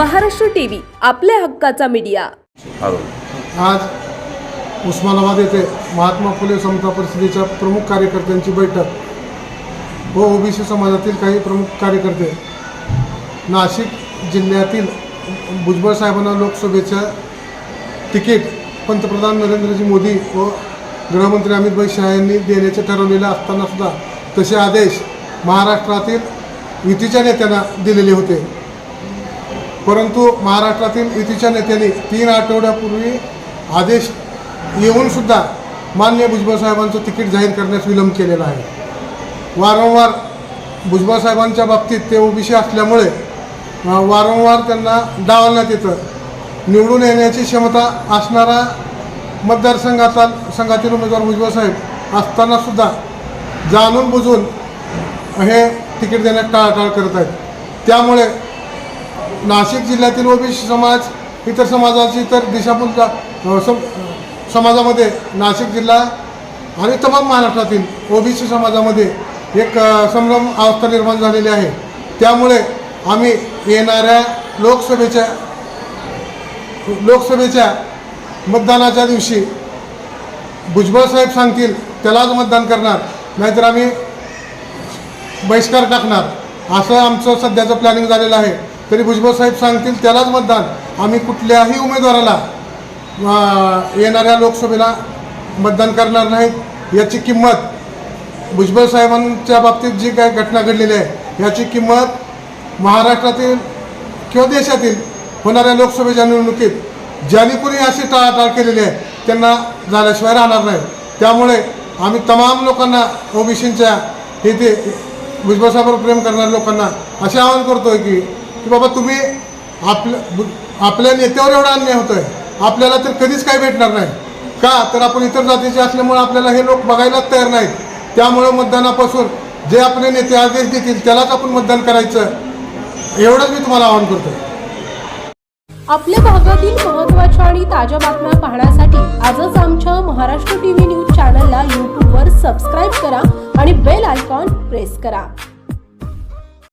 Maharashtra TV आपल्या हक्काचा media. आज उस्मानाबाद येथे महात्मा फुले समता परिषदेच्या प्रमुख कार्यकर्त्यांची बैठक. व ओबीसी समाजातील काही प्रमुख कार्यकर्ते. नाशिक जिल्ह्यातील भुजबळ साहेबांना लोकसभेच्या तिकीट पंतप्रधान नरेंद्रजी मोदी व गृहमंत्री अमित भाई शहा यांनी देण्याचे ठरवलेले असताना सुद्धा तसे आदेश महाराष्ट्रातील युतीच्या नेत्यांना दिलेले होते. परंतु महाराष्ट्रातील युतीच्या नेत्यांनी तीन आठवड्यापूर्वी आदेश येऊनसुद्धा मान्य भुजबळ साहेबांचं तिकीट जाहीर करण्यास विलंब केलेला आहे. वारंवार भुजबळ साहेबांच्या बाबतीत ते ओबीसी असल्यामुळे वारंवार त्यांना डावलण्यात येतं. निवडून येण्याची क्षमता असणारा मतदारसंघाचा संघातील उमेदवार भुजबळ साहेब असतानासुद्धा जाणून बुजून हे तिकीट देण्यात टाळाटाळ करत आहेत. त्यामुळे नाशिक जिल्ह्यातील ओबीसी समाज इतर समाजाची तर दिशाभूल सम समाजामध्ये नाशिक जिल्हा आणि तमाम महाराष्ट्रातील ओबीसी समाजामध्ये एक संभ्रम अवस्था निर्माण झालेली आहे. त्यामुळे आम्ही येणाऱ्या लोकसभेच्या लोकसभेच्या मतदानाच्या दिवशी भुजबळ साहेब सांगतील त्यालाच मतदान करणार नाहीतर आम्ही बहिष्कार टाकणार असं आमचं सध्याचं प्लॅनिंग झालेलं आहे. तरी भुजबळ साहेब सांगतील त्यालाच मतदान. आम्ही कुठल्याही उमेदवाराला येणाऱ्या लोकसभेला मतदान करणार नाहीत याची किंमत भुजबळ साहेबांच्या बाबतीत जी काही घटना घडलेली आहे याची किंमत महाराष्ट्रातील किंवा देशातील होणाऱ्या लोकसभेच्या निवडणुकीत ज्यांनी कुणी अशी टाळाटाळ केलेली आहे त्यांना झाल्याशिवाय राहणार नाही. त्यामुळे आम्ही तमाम लोकांना ओबीसींच्या हे ते भुजबळ साहेबांवर प्रेम करणाऱ्या लोकांना असे आवाहन करतोय की की बाबा तुम्ही आपल्या आपल्या नेत्यावर एवढा अन्याय होतोय. आपल्याला तर कधीच काही भेटणार नाही. का? तर आपण इतर जातीचे असल्यामुळे आपल्याला हे लोक बघायलाच तयार नाहीत. त्यामुळं मतदानापासून जे आपले नेते आदेश देतील त्यालाच आपण मतदान करायचं. एवढंच मी तुम्हाला आवाहन करतोय. आपल्या भागातील महत्त्वाच्या आणि ताज्या बातम्या पाहण्यासाठी आजच आमच्या महाराष्ट्र टीव्ही न्यूज चॅनलला यूट्यूबवर सबस्क्राईब करा आणि बेल आयकॉन प्रेस करा.